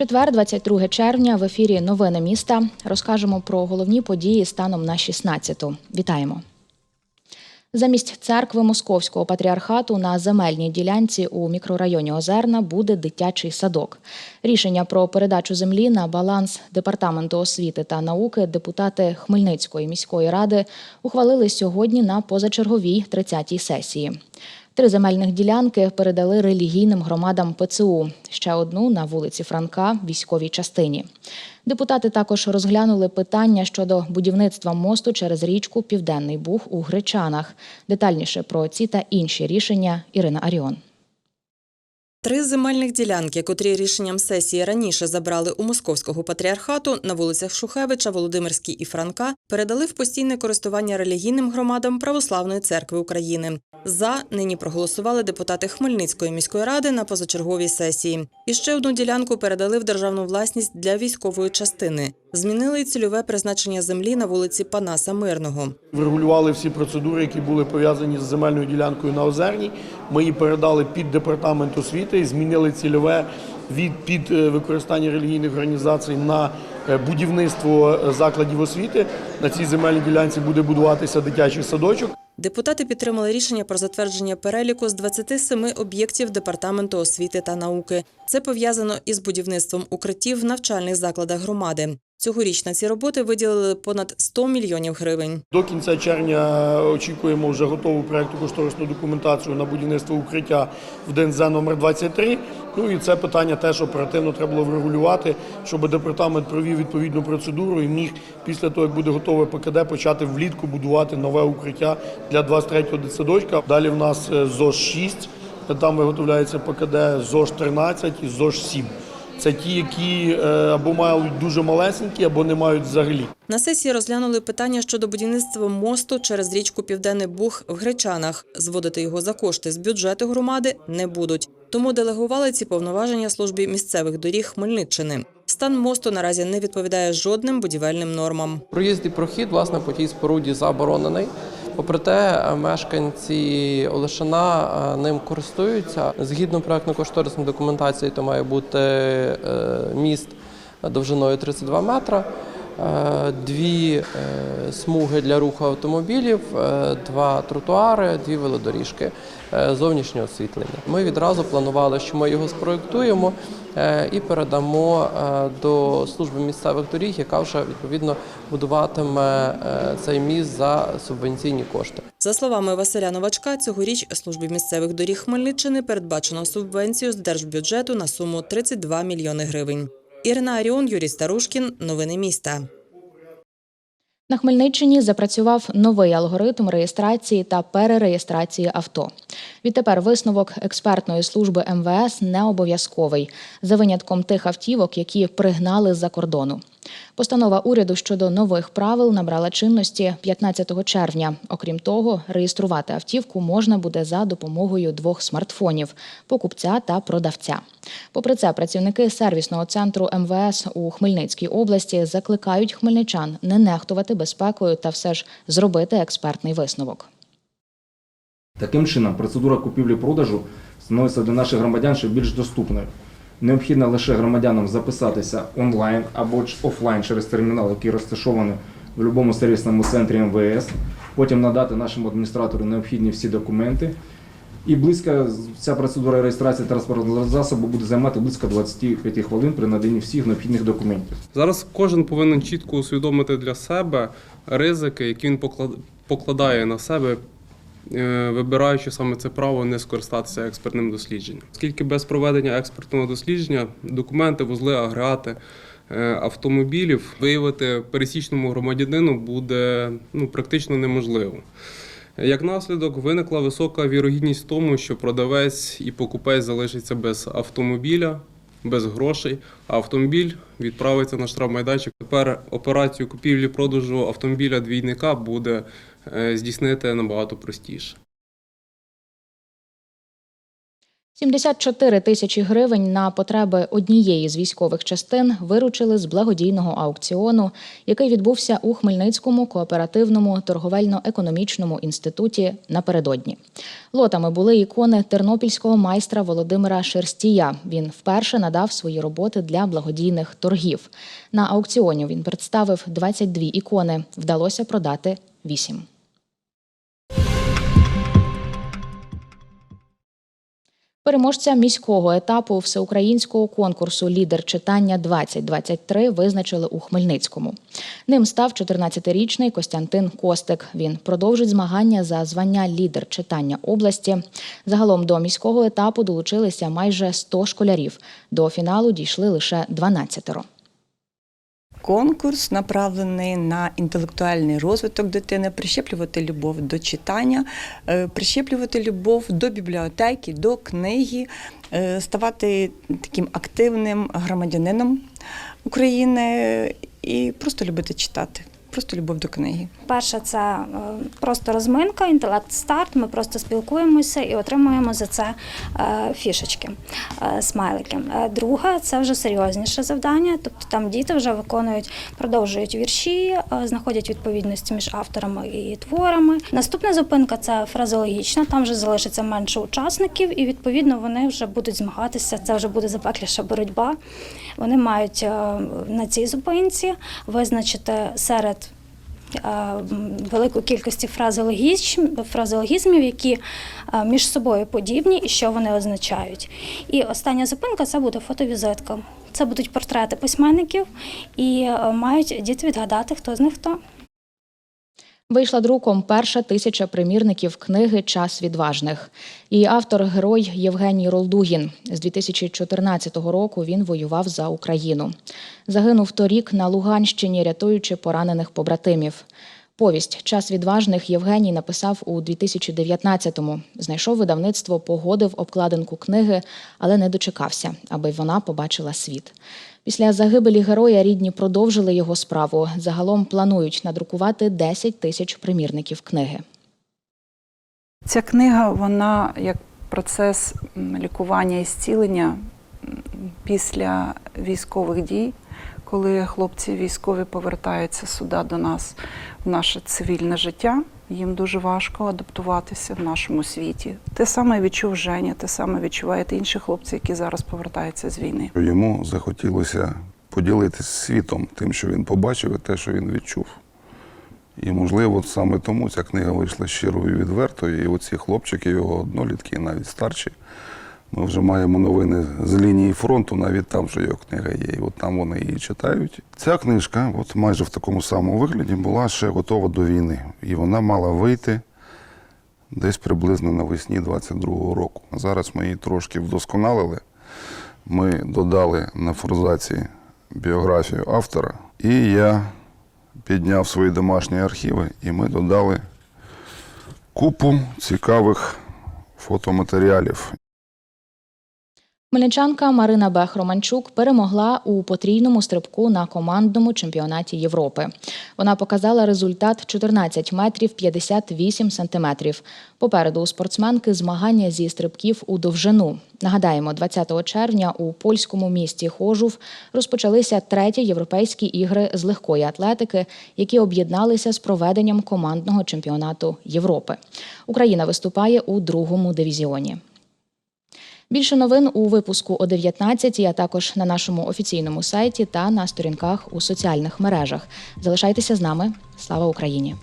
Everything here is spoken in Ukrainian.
Четвер, 22 червня, в ефірі Новини міста. Розкажемо про головні події станом на 16-ту. Вітаємо. Замість церкви Московського патріархату на земельній ділянці у мікрорайоні Озерна буде дитячий садок. Рішення про передачу землі на баланс департаменту освіти та науки депутати Хмельницької міської ради ухвалили сьогодні на позачерговій 30-й сесії. Три земельних ділянки передали релігійним громадам ПЦУ, ще одну на вулиці Франка військовій частині. Депутати також розглянули питання щодо будівництва мосту через річку Південний Буг у Гречанах. Детальніше про ці та інші рішення Ірина Аріон. Три земельних ділянки, котрі рішенням сесії раніше забрали у московського патріархату на вулицях Шухевича, Володимирській і Франка, передали в постійне користування релігійним громадам Православної церкви України. За нині проголосували депутати Хмельницької міської ради на позачерговій сесії. І ще одну ділянку передали в державну власність для військової частини. Змінили цільове призначення землі на вулиці Панаса Мирного. Врегулювали всі процедури, які були пов'язані з земельною ділянкою на Озерній. Ми її передали під департамент освіти і змінили цільове від під е, використання релігійних організацій на е, будівництво е, закладів освіти. На цій земельній ділянці буде будуватися дитячий садочок. Депутати підтримали рішення про затвердження переліку з 27 об'єктів департаменту освіти та науки. Це пов'язано із будівництвом укриттів в навчальних закладах громади. Цьогоріч на ці роботи виділили понад 100 мільйонів гривень. До кінця червня очікуємо вже готову проєкту кошторисну документацію на будівництво укриття в ДНЗ номер 23. Ну і це питання теж оперативно треба було врегулювати, щоб департамент провів відповідну процедуру і міг після того, як буде готове ПКД, почати влітку будувати нове укриття для 23-го дитсадочка. Далі в нас е, ЗОЖ 6, там виготовляється ПКД ЗОЖ 13 і ЗОЖ 7. Це ті, які е, або мають дуже малесенькі, або не мають взагалі. На сесії розглянули питання щодо будівництва мосту через річку Південний Буг в Гречанах. Зводити його за кошти з бюджету громади не будуть. Тому делегували ці повноваження службі місцевих доріг Хмельниччини. Стан мосту наразі не відповідає жодним будівельним нормам. Проїзд і прохід власне по тій споруді заборонений. Попри те, мешканці Олешина е, ним користуються. Згідно проектно-кошторисної документації, то має бути е, міст довжиною 32 метра, дві е, смуги для руху автомобілів, е, два тротуари, дві велодоріжки, е, зовнішнє освітлення. Ми відразу планували, що ми його спроєктуємо е, і передамо е, до служби місцевих доріг, яка вже відповідно будуватиме е, цей міст за субвенційні кошти. За словами Василя Новачка, цьогоріч службі місцевих доріг Хмельниччини передбачено субвенцію з держбюджету на суму 32 мільйони гривень. Ірина Аріон, Юрій Старушкін. Новини міста. На Хмельниччині запрацював новий алгоритм реєстрації та перереєстрації авто. Відтепер висновок експертної служби МВС не обов'язковий, за винятком тих автівок, які пригнали з-за кордону. Постанова уряду щодо нових правил набрала чинності 15 червня. Окрім того, реєструвати автівку можна буде за допомогою двох смартфонів покупця та продавця. Попри це, працівники сервісного центру МВС у Хмельницькій області закликають хмельничан не нехтувати безпекою та все ж зробити експертний висновок. Таким чином, процедура купівлі-продажу становиться для наших громадян ще більш доступною. Необхідно лише громадянам записатися онлайн або офлайн через термінал, який розташований в будь-якому сервісному центрі МВС, потім надати нашому адміністратору необхідні всі документи. І близько ця процедура реєстрації транспортного засобу буде займати близько 25 хвилин при наданні всіх необхідних документів. Зараз кожен повинен чітко усвідомити для себе ризики, які він покладає на себе, вибираючи саме це право не скористатися експертним дослідженням. Оскільки без проведення експертного дослідження документи, вузли, агрегати е, автомобілів виявити пересічному громадянину буде ну, практично неможливо. Як наслідок, виникла висока вірогідність в тому, що продавець і покупець залишаться без автомобіля, без грошей, а автомобіль відправиться на штрафмайданчик. Тепер операцію купівлі-продажу автомобіля двійника буде е, здійснити набагато простіше. 74 тисячі гривень на потреби однієї з військових частин виручили з благодійного аукціону, який відбувся у Хмельницькому кооперативному торговельно-економічному інституті напередодні. Лотами були ікони тернопільського майстра Володимира Шерстія. Він вперше надав свої роботи для благодійних торгів. На аукціоні він представив 22 ікони. Вдалося продати 8. Переможця міського етапу всеукраїнського конкурсу Лідер читання 2023 визначили у Хмельницькому. Ним став 14-річний Костянтин Костик. Він продовжить змагання за звання лідер читання області. Загалом до міського етапу долучилися майже 100 школярів. До фіналу дійшли лише 12. Конкурс направлений на інтелектуальний розвиток дитини, прищеплювати любов до читання, е, прищеплювати любов до бібліотеки, до книги, е, ставати таким активним громадянином України і просто любити читати, просто любов до книги. Перше, це е, просто розминка, інтелект старт. Ми просто спілкуємося і отримуємо за це е, фішечки, е, смайлики. Друге, це вже серйозніше завдання. Тобто там діти вже виконують, продовжують вірші, знаходять відповідності між авторами і творами. Наступна зупинка це фразеологічна. Там вже залишиться менше учасників, і відповідно вони вже будуть змагатися. Це вже буде запекліша боротьба. Вони мають на цій зупинці визначити серед велику фразеологізм- фразеологізмів, які між собою подібні і що вони означають. І остання зупинка це буде фотовізитка. Це будуть портрети письменників, і е, мають діти відгадати, хто з них хто. Вийшла друком перша тисяча примірників книги Час відважних. Її автор герой Євгеній Ролдугін. З 2014 року він воював за Україну. Загинув торік на Луганщині, рятуючи поранених побратимів. Повість Час відважних Євгеній написав у 2019-му. Знайшов видавництво, погодив обкладинку книги, але не дочекався, аби вона побачила світ. Після загибелі героя рідні продовжили його справу. Загалом планують надрукувати 10 тисяч примірників книги. Ця книга, вона як процес лікування і зцілення після військових дій, коли хлопці військові повертаються сюди до нас в наше цивільне життя. Їм дуже важко адаптуватися в нашому світі. Те саме відчув Женя, те саме відчувають інші хлопці, які зараз повертаються з війни. Йому захотілося поділитися світом тим, що він побачив, і те, що він відчув. І, можливо, саме тому ця книга вийшла щирою і відвертою. І оці хлопчики, його однолітки, навіть старші, ми вже маємо новини з лінії фронту, навіть там вже його книга є. І от там вони її читають. Ця книжка, от майже в такому самому вигляді, була ще готова до війни. І вона мала вийти десь приблизно навесні 22-го року. Зараз ми її трошки вдосконалили. Ми додали на форзаці біографію автора, і я підняв свої домашні архіви, і ми додали купу цікавих фотоматеріалів. Хмельничанка Марина Бех Романчук перемогла у потрійному стрибку на командному чемпіонаті Європи. Вона показала результат 14 метрів 58 сантиметрів. Попереду у спортсменки змагання зі стрибків у довжину. Нагадаємо, 20 червня у польському місті Хожув розпочалися треті європейські ігри з легкої атлетики, які об'єдналися з проведенням командного чемпіонату Європи. Україна виступає у другому дивізіоні. Більше новин у випуску о 19, а також на нашому офіційному сайті та на сторінках у соціальних мережах. Залишайтеся з нами. Слава Україні!